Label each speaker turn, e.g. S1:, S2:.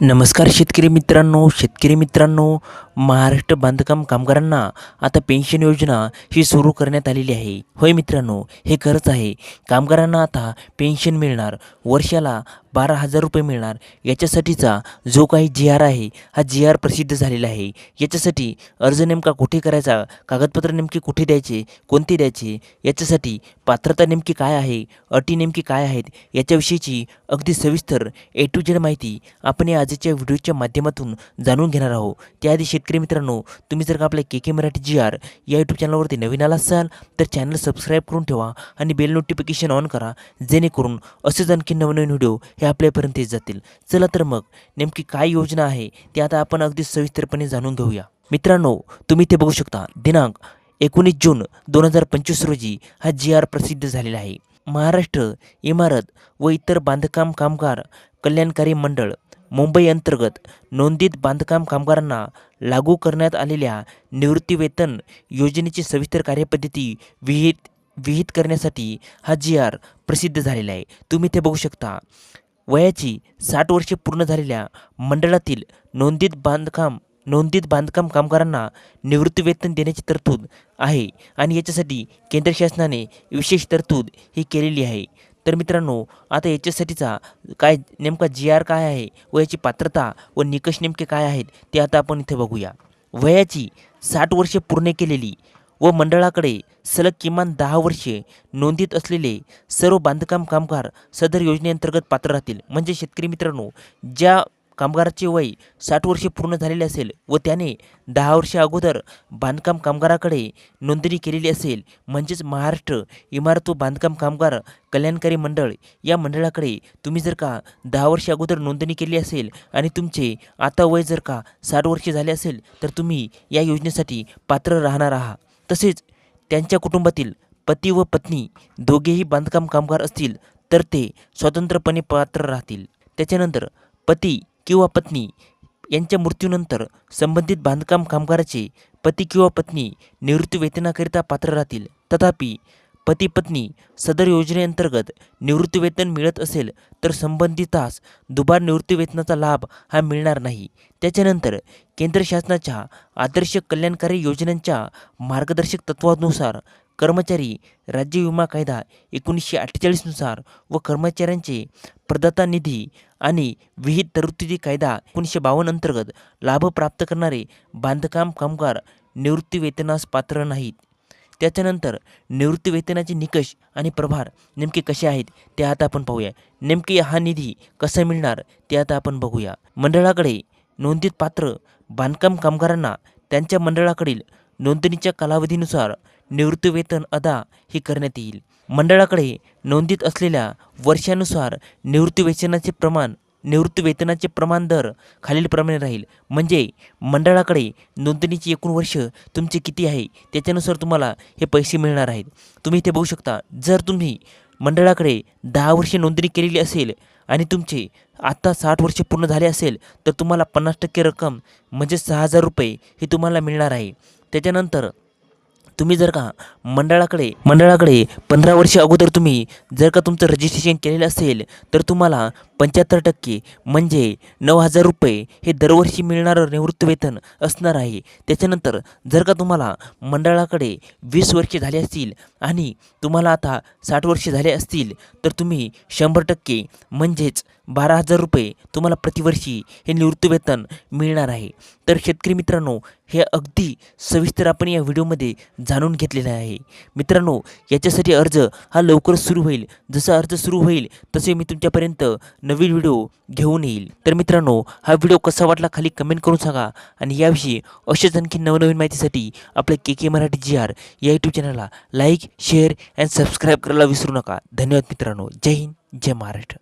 S1: नमस्कार शेतकरी मित्रांनो शेतकरी मित्रांनो महाराष्ट्र बांधकाम कामगारांना आता पेन्शन योजना ही सुरू करण्यात आलेली आहे. होय मित्रांनो हे खरंच आहे. कामगारांना आता पेन्शन मिळणार वर्षाला बारा हजार रुपये मिळणार. याच्यासाठीचा जो काही जी आर आहे हा जी आर प्रसिद्ध झालेला आहे. याच्यासाठी अर्ज नेमका कुठे करायचा कागदपत्र नेमके कुठे द्यायचे कोणते द्यायचे याच्यासाठी पात्रता नेमकी काय आहे अटी नेमकी काय आहेत याच्याविषयीची अगदी सविस्तर ए टू जेड माहिती आपण या आजच्या व्हिडिओच्या माध्यमातून जाणून घेणार आहोत. त्याआधी शेतकरी मित्रांनो तुम्ही जर का आपल्या K K Marathi G R या यूट्यूब चॅनलवरती नवीन आला असाल तर चॅनल सबस्क्राईब करून ठेवा आणि बेल नोटिफिकेशन ऑन करा जेणेकरून असेच आणखी नवनवीन व्हिडिओ हे आपल्यापर्यंत येत जातील. चला तर मग नेमकी काय योजना आहे ते आता आपण अगदी सविस्तरपणे जाणून घेऊया. मित्रांनो तुम्ही ते बघू शकता दिनांक एकोणीस जून दोन हजार पंचवीस रोजी हा जी आर प्रसिद्ध झालेला आहे. महाराष्ट्र इमारत व इतर बांधकाम कामगार कल्याणकारी मंडळ मुंबई अंतर्गत नोंदित बांधकाम कामगारांना लागू करण्यात आलेल्या निवृत्तीवेतन योजनेची सविस्तर कार्यपद्धती विहित विहित करण्यासाठी हा जी आर प्रसिद्ध झालेला आहे. तुम्ही ते बघू शकता. वयाची साठ वर्षे पूर्ण झालेल्या मंडळातील नोंदित बांधकाम नोंदित बांधकाम कामगारांना निवृत्तीवेतन देण्याची तरतूद आहे आणि याच्यासाठी केंद्र शासनाने विशेष तरतूद ही केलेली आहे. तर मित्रांनो आता याच्यासाठीचा काय नेमका जी आर काय आहे व याची पात्रता व निकष नेमके काय आहेत ते आता आपण इथे बघूया. वयाची साठ वर्षे पूर्ण केलेली व मंडळाकडे सलग किमान दहा वर्षे नोंदीत असलेले सर्व बांधकाम कामगार सदर योजनेअंतर्गत पात्र राहतील. म्हणजे शेतकरी मित्रांनो ज्या कामगाराचे वय साठ वर्षे पूर्ण झालेले असेल व त्याने दहा वर्षे अगोदर बांधकाम कामगाराकडे नोंदणी केलेली असेल. म्हणजेच महाराष्ट्र इमारत व बांधकाम कामगार कल्याणकारी मंडळ या मंडळाकडे तुम्ही जर का दहा वर्षे अगोदर नोंदणी केली असेल आणि तुमचे आता वय जर का साठ वर्षे झाले असेल तर तुम्ही या योजनेसाठी पात्र राहणार आहात. तसेच त्यांच्या कुटुंबातील पती व पत्नी दोघेही बांधकाम कामगार असतील तर ते स्वतंत्रपणे पात्र राहतील. त्याच्यानंतर पती किंवा पत्नी यांच्या मृत्यूनंतर संबंधित बांधकाम कामगाराचे पती किंवा पत्नी निवृत्ती वेतनाकरिता पात्र राहतील. तथापि पती पत्नी सदर योजनेअंतर्गत निवृत्तीवेतन मिळत असेल तर संबंधितास दुबार निवृत्तीवेतनाचा लाभ हा मिळणार नाही. त्याच्यानंतर केंद्र शासनाच्या आदर्श कल्याणकारी योजनांच्या मार्गदर्शक तत्वानुसार कर्मचारी राज्य विमा कायदा एकोणीसशे अठ्ठेचाळीसनुसार व कर्मचाऱ्यांचे प्रदाता निधी आणि विहित तरतुदी कायदा एकोणीसशे बावन्न अंतर्गत लाभ प्राप्त करणारे बांधकाम कामगार निवृत्तीवेतनास पात्र नाहीत. त्याच्यानंतर निवृत्तीवेतनाचे निकष आणि प्रभार नेमके कसे आहेत ते आता आपण पाहूया. नेमके हा निधी कसा मिळणार ते आता आपण बघूया. मंडळाकडे नोंदीत पात्र बांधकाम कामगारांना त्यांच्या मंडळाकडील नोंदणीच्या कालावधीनुसार निवृत्तीवेतन अदा ही करण्यात येईल. मंडळाकडे नोंदीत असलेल्या वर्षानुसार निवृत्तीवेतनाचे प्रमाण निवृत्तीवेतनाचे प्रमाण दर खालीलप्रमाणे राहील. म्हणजे मंडळाकडे नोंदणीची एकूण वर्ष तुमचे किती आहे त्याच्यानुसार तुम्हाला हे पैसे मिळणार आहेत. तुम्ही इथे बघू शकता जर तुम्ही मंडळाकडे दहा वर्षे नोंदणी केलेली असेल आणि तुमचे आत्ता साठ वर्षे पूर्ण झाले असेल तर तुम्हाला पन्नास टक्के रक्कम म्हणजे सहा हजार रुपये हे तुम्हाला मिळणार आहे. त्याच्यानंतर तुम्ही जर का मंडळाकडे मंडळाकडे पंधरा वर्ष अगोदर तुम्ही जर का तुमचं रजिस्ट्रेशन केलेलं असेल तर तुम्हाला पंच्याहत्तर टक्के म्हणजे नऊ हजार रुपये हे दरवर्षी मिळणारं निवृत्तीवेतन असणार आहे. त्याच्यानंतर जर का तुम्हाला मंडळाकडे वीस वर्षे झाले असतील आणि तुम्हाला आता साठ वर्षे झाले असतील तर तुम्ही शंभर टक्के म्हणजेच बारा हजार रुपये तुम्हाला प्रतिवर्षी हे निवृत्तीवेतन मिळणार आहे. तर शेतकरी मित्रांनो हे अगदी सविस्तर आपण या व्हिडिओमध्ये जाणून घेतलेलं आहे. मित्रांनो याच्यासाठी अर्ज हा लवकरच सुरू होईल. जसं अर्ज सुरू होईल तसे मी तुमच्यापर्यंत नवीन व्हिडिओ घेऊन येईल. तर मित्रांनो हा व्हिडिओ कसा वाटला खाली कमेंट करून सांगा. आणि याविषयी अशाच आणखी नवनवीन माहितीसाठी आपल्या K K Marathi G R या यूट्यूब चॅनलला लाईक शेअर अँड सबस्क्राईब करायला विसरू नका. धन्यवाद मित्रांनो. जय हिंद जय महाराष्ट्र.